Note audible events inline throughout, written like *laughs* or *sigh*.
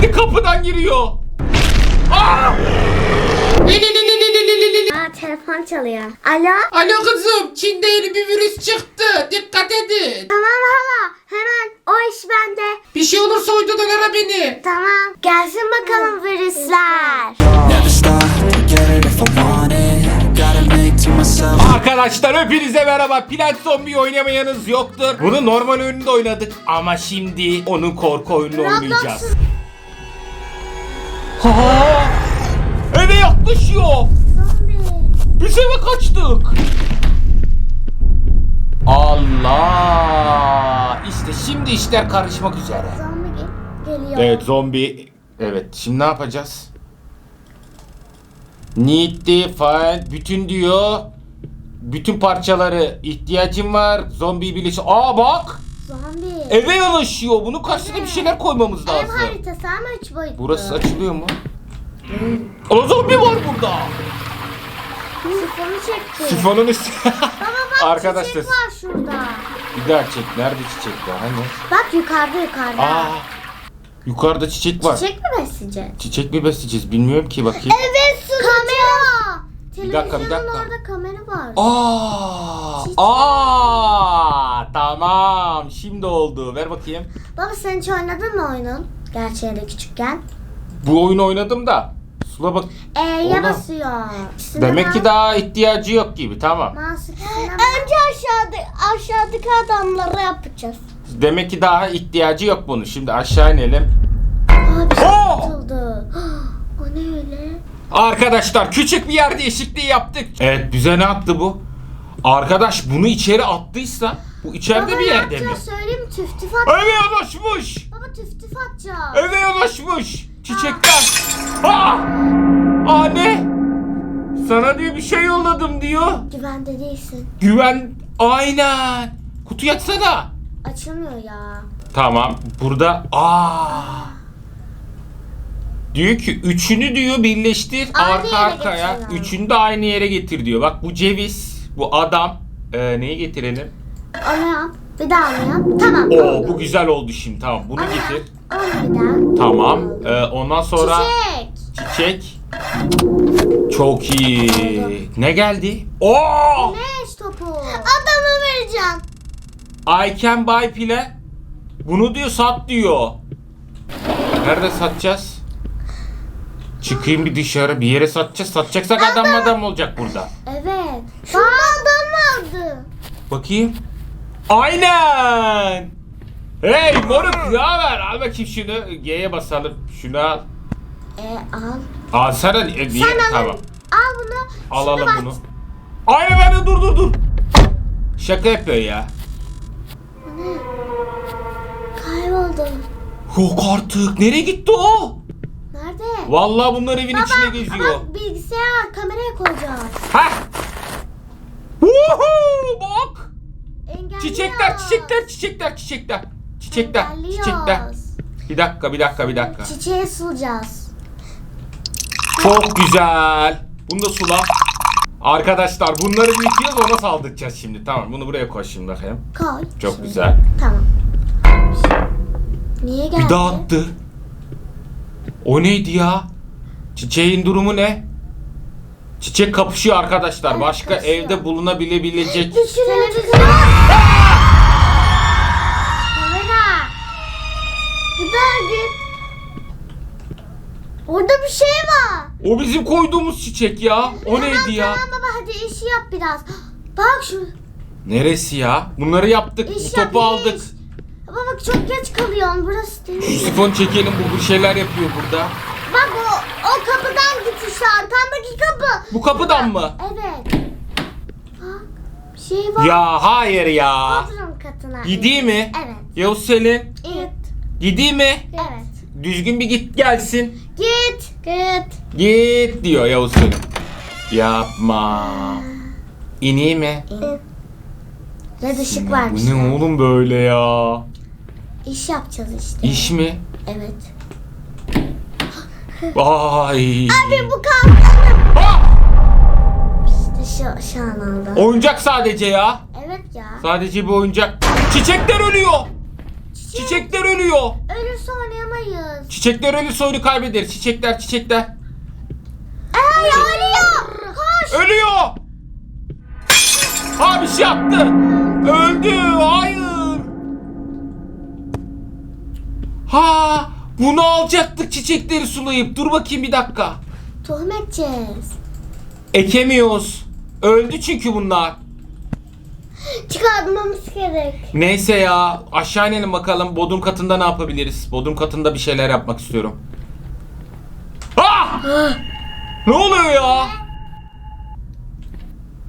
Kendi kapıdan giriyor. Aa! Aa telefon çalıyor. Alo? Alo kızım, Çin'de yeni bir virüs çıktı. Dikkat edin. Tamam hala. Hemen o iş bende. Bir şey olursa uydudan ara beni. Tamam. Gelsin bakalım virüsler. Arkadaşlar hepinize merhaba. Plant Zombie oynamayanız yoktur. Bunu normal oyununda oynadık ama şimdi onun korku oyununu oynayacağız. Ha! Eve yaklaşıyor. Zombi. Biz eve kaçtık. Allah! İşte şimdi işler karışmak üzere. Zombi ge- geliyor. Evet zombi. Evet şimdi ne yapacağız? Need the find bütün diyor. Bütün parçaları ihtiyacım var. Zombi birleşi. Aa bak! Zombi. Eve yanaşıyor. Bunun karşısına bir şeyler koymamız Ev lazım. haritası ama üç boyutlu. Burası açılıyor mu? O zombi var burada. Sifonu çekti. Sifonun üstü. Baba bak *laughs* Arkadaşlar. çiçek var şurada. Bir daha çek. Nerede çiçek var? Hani? Bak yukarıda yukarıda. Aa. Yukarıda çiçek var. Çiçek mi besleyeceğiz? Çiçek mi besleyeceğiz? Bilmiyorum ki bakayım. Evet Kamera. Bir dakika, bir Televizyonun dakika. orada kamera var. Aa! Çiçek. Aa! Tamam. Şimdi oldu. Ver bakayım. Baba sen hiç oynadın mı oyunun? Gerçeğinde küçükken. Bu oyunu oynadım da. Sula bak. E'ye Ona- basıyor. Demek ki daha ihtiyacı yok gibi. Tamam. Önce aşağıda aşağıdaki adamları yapacağız. Demek ki daha ihtiyacı yok bunu. Şimdi aşağı inelim. Aa bir şey Oo! atıldı. *gasps* o ne öyle? Arkadaşlar küçük bir yer değişikliği yaptık. Evet bize ne attı bu? Arkadaş bunu içeri attıysa bu içeride Baba bir yerde mi? yapacağız söyleyeyim mi? Tüf tüf at. Eve yanaşmış. Baba tüf tüf atacağız. Eve yanaşmış. Çiçekler. Aa! Aa ne? Sana diyor bir şey yolladım diyor. Güvende değilsin. Güven. Aynen. Kutu yatsana. Açılmıyor ya. Tamam. Burada aa. Diyor ki üçünü diyor birleştir Aynı arka yere arkaya. getiriyor. Üçünü de aynı yere getir diyor. Bak bu ceviz, bu adam. Ee, neyi getirelim? Onu yap. Bir daha onu yap. Tamam. Oo oldu. bu güzel oldu şimdi. Tamam bunu Onu yap. getir. Onu bir daha. Tamam. Ee, ondan sonra Çiçek. çiçek. Çok iyi. Ne geldi? Oo! Güneş topu. Adamı vereceğim. I can buy pile. Bunu diyor sat diyor. Nerede satacağız? Çıkayım bir dışarı bir yere satacağız. Satacaksak adam adam olacak burada. Evet. Şu adam aldı. Bakayım. Aynen. Hey moruk ne haber? Al bakayım şunu. G'ye basalım. Şunu al. E al. Alsana. E, niye? Sen al. Tamam. Al bunu. Alalım Şunu bak. bunu. Aynen de dur dur dur. Şaka yapıyor ya. Kayboldu. Yok artık. Nereye gitti o? Nerede? Vallahi bunlar evin içinde geziyor. bak bilgisayar kameraya koyacağız. Ha? Woohoo! Bak! Engelliyoruz. Çiçekler, çiçekler, çiçekler, çiçekler. Çiçekler, Engelliyoruz. çiçekler. Bir dakika, bir dakika, bir dakika. Çiçeği sulayacağız. Çok güzel. Bunu da sula. Arkadaşlar bunları büyütüyoruz ona saldıracağız şimdi. Tamam bunu buraya koy şimdi bakayım. Koy. Çok Şimdi. güzel. Tamam. Niye geldi? Bir daha attı. O neydi ya? Çiçeğin durumu ne? Çiçek kapışıyor arkadaşlar. Başka kapışıyor. evde bulunabilecek. Televizyon. Kamera. Daha git. Orada bir şey var. O bizim koyduğumuz çiçek ya. O neydi ya? Tamam baba hadi işi yap biraz. Bak şu Neresi ya? Bunları yaptık. iş Bu yap. topu aldık. Baba bak çok geç kalıyorsun burası Şu değil. sifon çekelim. Bu bir şeyler yapıyor burada. Bak o, o kapıdan git işte arkandaki kapı. Bu kapıdan mı? Evet. Bak bir şey var. Ya hayır ya. Bodrum katına. Gideyim mi? Evet. Yavuz Selin. Evet. Gideyim mi? Evet. Düzgün bir git gelsin. Git. Git. Git diyor Yavuz Selin. Yapma. İneyim mi? Red ışık varmış. Bu ne oğlum böyle ya? İş yapacağız işte. İş mi? Evet. Vay. Abi bu kalkanım. İşte şu, şu an oldu. Oyuncak sadece ya. Evet ya. Sadece bir oyuncak. Çiçekler ölüyor. Çiçek Çiçekler ölüyor. Ölürse oynayamayız. Çiçekler ölürse oyunu kaybederiz. Çiçekler çiçekler. Eee ölüyor. Koş. Ölüyor. Ha bir şey yaptı. Öldü. Hayır. Ha bunu alacaktık çiçekleri sulayıp. Dur bakayım bir dakika. Tohum edeceğiz. Ekemiyoruz. Öldü çünkü bunlar. Çıkartmamız gerek. Neyse ya aşağı inelim bakalım bodrum katında ne yapabiliriz? Bodrum katında bir şeyler yapmak istiyorum. Ah! ne oluyor ya?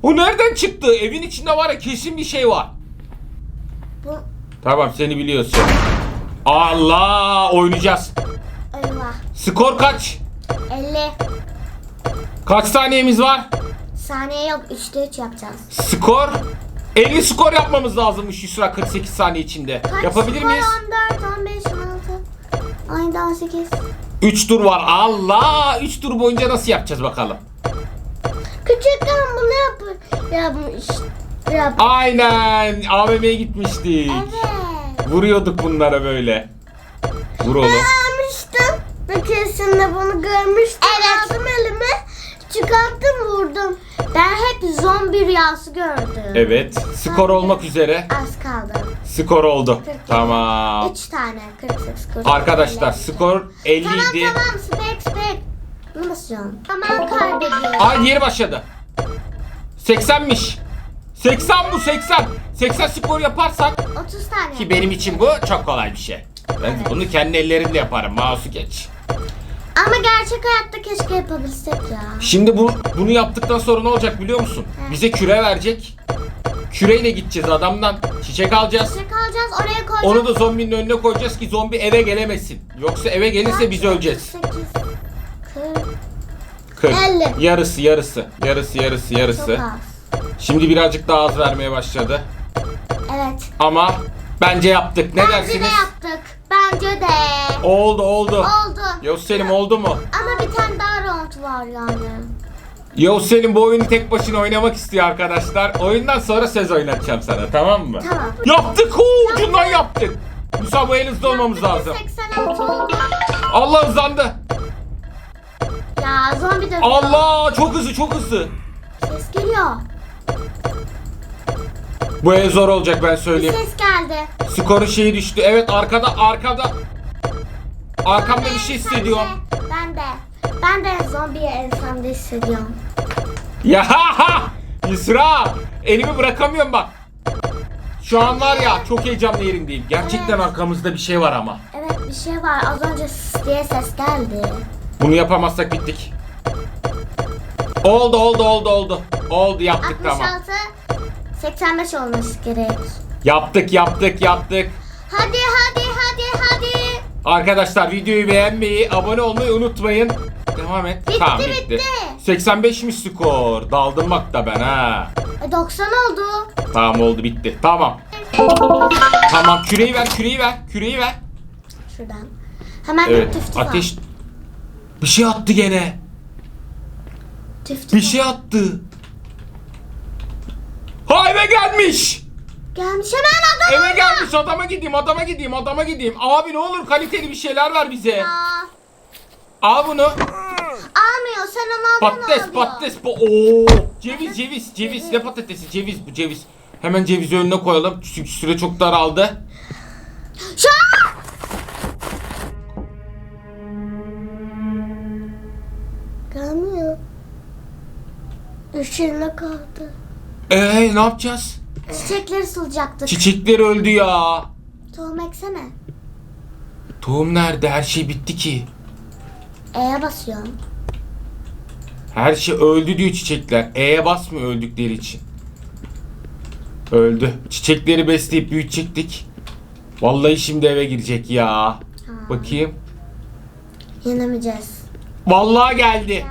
O nereden çıktı? Evin içinde var ya kesin bir şey var. Bu Tamam seni biliyorsun. Allah oynayacağız. eyvah. Skor kaç? 50 Kaç saniyemiz var? saniye yok. 3'te 3 yapacağız. Skor 50 skor yapmamız lazımmış Yusra 48 saniye içinde. Kaç Yapabilir skor? miyiz? 14, 15, 16. Aynı 18. 3 tur var. Allah! 3 tur boyunca nasıl yapacağız bakalım. Küçükken bunu yap yapmış. Yap. Aynen. AVM'ye gitmiştik. Evet. Vuruyorduk bunlara böyle. Vur oğlum. Görmüştüm. Bir keresinde bunu görmüştüm. Evet. Aldım elime. Çıkarttım vurdum. Ben hep zombi rüyası gördüm. Evet. Skor olmak üzere. Az kaldı. Skor oldu. Tamam. 3 tane. 48 skor. Arkadaşlar skor 50 Tamam idi. tamam. Spek spek. Bunu basacağım. Tamam kaybediyorum. Ay yeni başladı. 80'miş. 80 bu 80. 80 skor yaparsak 30 tane. ki benim için bu çok kolay bir şey. Ben Evet. bunu kendi ellerimle yaparım. Mouse'u geç. Ama gerçek hayatta keşke yapabilsek ya. Şimdi bu bunu yaptıktan sonra ne olacak biliyor musun? He. Bize küre verecek. Küreyle gideceğiz adamdan. Çiçek alacağız. Çiçek alacağız oraya koyacağız. Onu da zombinin önüne koyacağız ki zombi eve gelemesin. Yoksa eve gelirse biz öleceğiz. 8, 40. 40. Elli. Yarısı yarısı. Yarısı yarısı yarısı. Şimdi birazcık daha az vermeye başladı. Evet. Ama bence yaptık. Ne Bence dersiniz? de yaptık. Bence de. Oldu oldu. Oldu. Yavuz Selim oldu mu? Ama bir tane daha round var yani. Yavuz Selim bu oyunu tek başına oynamak istiyor arkadaşlar. Oyundan sonra söz oynatacağım sana tamam mı? Tamam. Yaptık o ucundan yaptık. Musa bu en hızlı olmamız lazım. 86 oldu. Allah hızlandı. Ya zombi de Allah çok hızlı çok hızlı. ses geliyor. Bu ev zor olacak ben söyleyeyim. ses geldi. Skorun şeyi düştü. Evet arkada arkada. Arkamda bir şey Sen de, hissediyorum. Ben de. Ben de zombiyi ensemde hissediyorum. Ya ha ha! Yusra! Elimi bırakamıyorum bak. Şu an var ya çok heyecanlı yerindeyim. Gerçekten arkamızda bir şey var ama. Evet bir şey var. Az önce diye ses geldi. Bunu yapamazsak bittik. Oldu oldu oldu oldu. Oldu yaptık tamam. 66 85 olması gerek. Yaptık yaptık yaptık. Hadi hadi hadi hadi. Arkadaşlar videoyu beğenmeyi, abone olmayı unutmayın. Devam et. Bitti, tamam bitti. 85'miş skor. Daldım bak da ben ha. E, 90 oldu. Tamam oldu bitti. Tamam. Tamam küreyi ver küreyi ver. Küreyi ver. Şuradan. Hemen Evet. tüftü Ateş. Bir şey attı gene. Tüftü Bir şey attı. Ha eve gelmiş. Gelmiş hemen adam. Eve gelmiş adama gideyim adama gideyim adama gideyim. Abi ne olur kaliteli bir şeyler ver bize. Aa, Al bunu. almıyor sen onu al Patates alıyor. patates. pa- Oo. Ceviz ceviz ceviz. Ne patatesi ceviz bu ceviz. Hemen cevizi önüne koyalım. Çünkü süre çok daraldı. Şu an. Gelmiyor. Yerine kaldı. Eee ne yapacağız? Çiçekleri sulayacaktık. Çiçekler öldü ya. Tohum eksene. Tohum nerede? Her şey bitti ki. E'ye basıyorsun. Her şey öldü diyor çiçekler. E'ye basmıyor öldükleri için. Öldü. Çiçekleri besleyip büyütecektik. Vallahi şimdi eve girecek ya. Bakayım. Yenemeyeceğiz. Vallahi geldi.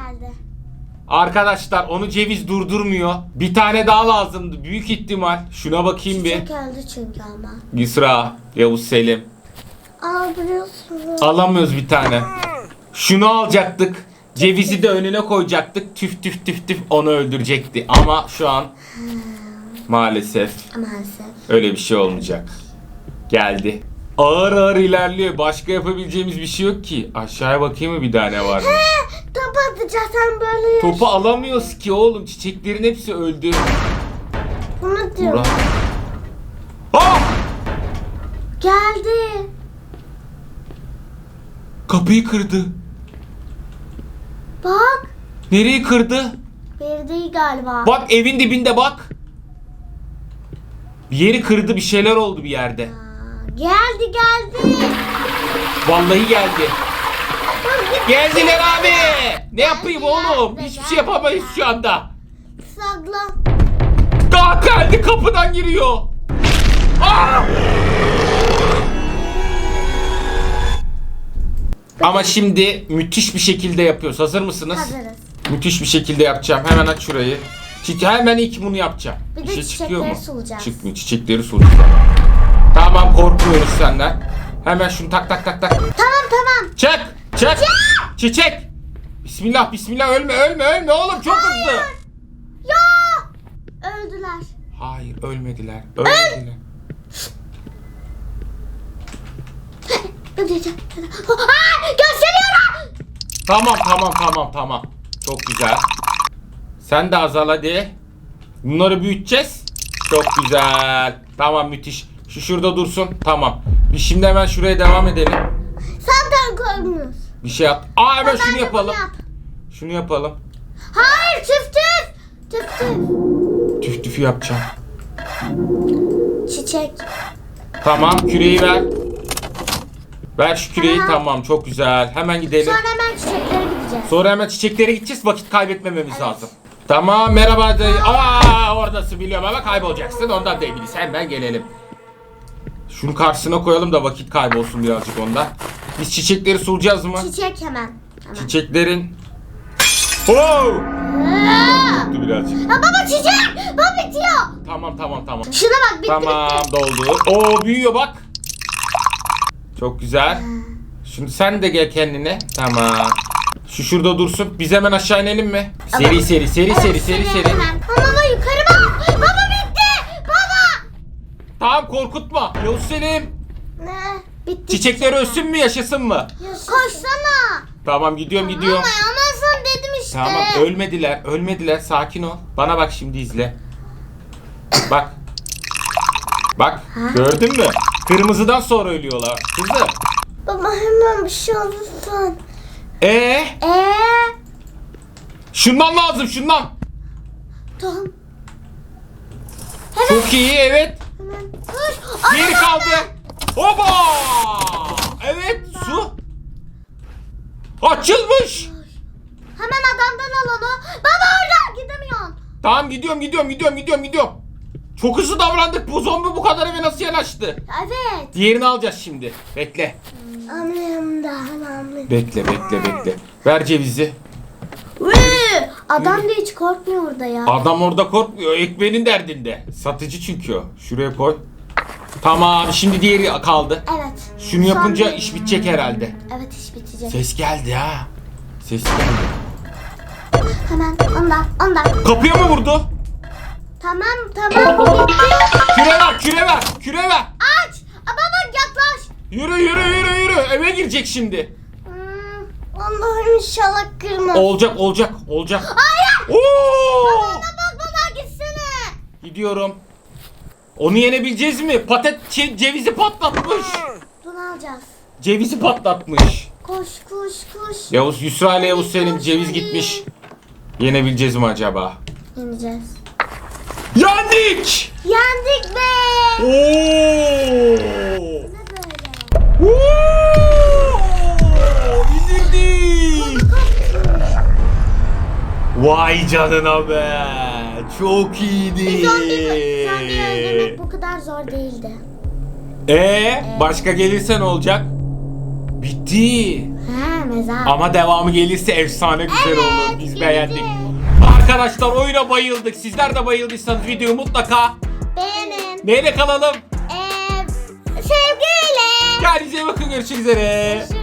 Geldi. Arkadaşlar onu ceviz durdurmuyor. Bir tane daha lazımdı. Büyük ihtimal. Şuna bakayım bir. Çiçek öldü çünkü ama. Yusra, Yavuz Selim. Alabiliyorsunuz. Alamıyoruz bir tane. Şunu alacaktık. Cevizi de önüne koyacaktık. Tüf tüf tüf tüf onu öldürecekti. Ama şu an maalesef Maalesef. öyle bir şey olmayacak. Geldi. Ağır ağır ilerliyor. Başka yapabileceğimiz bir şey yok ki. Aşağıya bakayım mı bir daha ne var mı? Top atacağız sen böyle. Topu alamıyoruz ki oğlum. Çiçeklerin hepsi öldü. Bunu diyorum. Murat. Ah! Geldi. Kapıyı kırdı. Bak. Nereyi kırdı? Bir değil galiba. Bak evin dibinde bak. Bir yeri kırdı bir şeyler oldu bir yerde. Aa, Geldi geldi. Vallahi geldi. Geldiler abi. Ne yapayım oğlum? Hiçbir şey yapamayız şu anda. Saklan. Daha geldi kapıdan giriyor. Aa! Ama şimdi müthiş bir şekilde yapıyoruz. Hazır mısınız? Hazırız. Müthiş bir şekilde yapacağım. Hemen aç şurayı. Çiçe hemen ilk bunu yapacağım. Bir de şey çıkıyor çiçekleri mu? sulayacağız. Çıkmıyor. Çiçekleri sulayacağız. Tamam korkmuyoruz senden. Hemen şunu tak tak tak tak. Tamam tamam. Çek! Çek! Çiçek! Bismillah bismillah ölme ölme ölme oğlum çok hızlı. Ya. Öldüler. Hayır ölmediler. Ölmediler. Öldüreceğim. Aa, gösteriyorum. Tamam tamam tamam tamam. Çok güzel. Sen de azal hadi. Bunları büyüteceğiz. Çok güzel. Tamam müthiş. Şu şurada dursun. Tamam. Biz şimdi hemen şuraya devam edelim. Zaten korkmuyoruz. Bir şey yap. Aa hemen şunu yapalım. yap. Şunu yapalım. Hayır çift çift. Çift çift. Tüf tüfü yapacağım. Çiçek. Tamam küreği ver. Ver şu küreği Tamam. çok güzel. Hemen gidelim. Sonra hemen çiçeklere gideceğiz. Sonra hemen çiçeklere gideceğiz. Vakit kaybetmememiz lazım. Tamam merhaba. dayı. Aa oradasın biliyorum ama kaybolacaksın. Ondan değiliz. Hemen gelelim. Şunu karşısına koyalım da vakit kaybolsun birazcık ondan. Biz çiçekleri sulayacağız mı? Çiçek hemen. Hemen. Çiçeklerin. Oh! Dur birazcık. Ya baba çiçek. Baba bitiyor. Tamam tamam tamam. Şuna bak bitti Tamam bitti. doldu. Oo büyüyor bak. Çok güzel. Şimdi sen de gel kendine. Tamam. Şu şurada dursun. Biz hemen aşağı inelim mi? Seri seri seri seri seri seri. hemen. Tamam korkutma. Yavuz Selim. Ne? Bitti. Çiçekler ölsün mü yaşasın mı? Koşsana. Tamam gidiyorum gidiyorum. Ama ama sen dedim işte. Tamam ölmediler ölmediler sakin ol. Bana bak şimdi izle. Bak. Bak gördün mü? Kırmızıdan sonra ölüyorlar. Kızım. Baba hemen bir şey olursan. Ee, Eee? şundan lazım şundan. Tamam. Çok iyi evet. Geri kaldı. Hopa! Evet su. Açılmış. Hemen adamdan al onu. Baba orada gidemiyorsun. Tamam gidiyorum gidiyorum gidiyorum gidiyorum gidiyorum. Çok hızlı davrandık. Bu zombi bu kadar eve nasıl yanaştı? Evet. Diğerini alacağız şimdi. Bekle. Annem daha annem. Bekle bekle bekle. Ver cevizi. Adam da hiç korkmuyor orada ya. Adam orada korkmuyor. Ekmeğinin derdinde. Satıcı çünkü o. Şuraya koy. Tamam şimdi diğeri kaldı. Evet. Şunu yapınca Son- iş bitecek herhalde. Evet iş bitecek. Ses geldi ha. Ses geldi. Hemen ondan ondan. Kapıya mı vurdu? Tamam tamam bu bitti. Küre ver, küre ver, küre ver. Aç. Aa, baba yaklaş. Yürü yürü yürü yürü. Eve girecek şimdi. Hmm, Allah'ım inşallah kırmaz. Olacak olacak olacak. Hayır. Oo! Baba baba gitsene. Gidiyorum. Onu yenebileceğiz mi? Patet ce- cevizi patlatmış. Bunu alacağız. Cevizi patlatmış. Koş koş koş. Yavuz Yusra ile Yavuz Selim ceviz gitmiş. Yenebileceğiz mi acaba? Yeneceğiz. Yendik! Yendik be. Oo! Ne böyle? Oo! İndirdik! Vay canına be! Çok iyiydi. Bir zombi, zombi öldürmek bu kadar zor değildi. Ee, başka gelirse ne olacak? Bitti. Ha mezar. Ama devamı gelirse efsane güzel Evet, olur. Biz gelecek. beğendik. Arkadaşlar oyuna bayıldık. Sizler de bayıldıysanız videoyu mutlaka Beğenin. neyle kalalım? Ee, sevgiyle. Kendinize bakın. Görüşmek üzere. Görüşürüz.